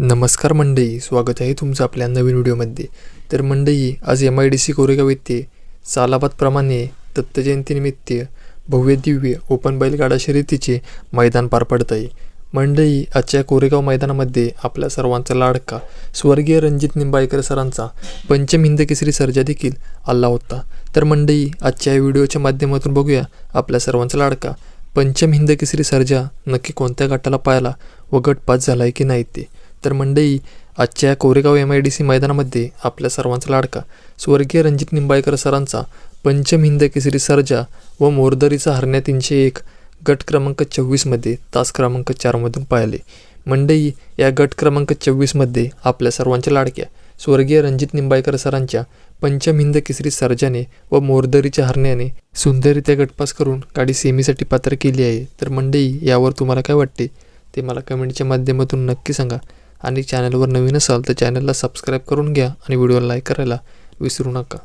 नमस्कार मंडई स्वागत आहे तुमचं आपल्या नवीन व्हिडिओमध्ये. तर मंडई आज M I D C Koregaon येथे सालाबादप्रमाणे दत्तजयंतीनिमित्त भव्य दिव्य ओपन बैलगाडा शर्यतीचे मैदान पार पडत आहे. मंडई आजच्या कोरेगाव मैदानामध्ये आपल्या सर्वांचा लाडका स्वर्गीय रणजित निंबाळकर सरांचा पंचम हिंद केसरी सर्जा देखील आला होता. तर मंडई आजच्या या व्हिडिओच्या माध्यमातून बघूया आपल्या सर्वांचा लाडका पंचम हिंद केसरी सर्जा नक्की कोणत्या गटाला पाहिला व गट पास झाला आहे की नाही ते. तर मंडई आजच्या Koregaon M I D C मैदानामध्ये आपल्या सर्वांचा लाडका स्वर्गीय रणजित निंबाळकर सरांचा पंचम हिंद केसरी सर्जा व मोरदरीचा हरण्या तीनशे एक गट क्रमांक चोवीसमध्ये तास क्रमांक चारमधून पाहिले. मंडई या गट क्रमांक चोवीसमध्ये आपल्या सर्वांच्या लाडक्या स्वर्गीय रणजित निंबाळकर सरांच्या पंचम हिंद केसरी सर्जाने व मोरदरीच्या हरण्याने सुंदररित्या गटपास करून गाडी सेमीसाठी पात्र केली आहे. तर मंडई यावर तुम्हाला काय वाटते? ते मला कमेंटच्या माध्यमातून नक्की सांगा. आणि चॅनलवर नवीन असाल तर चॅनलला सबस्क्राईब करून घ्या आणि व्हिडिओला लाईक करायला विसरू नका.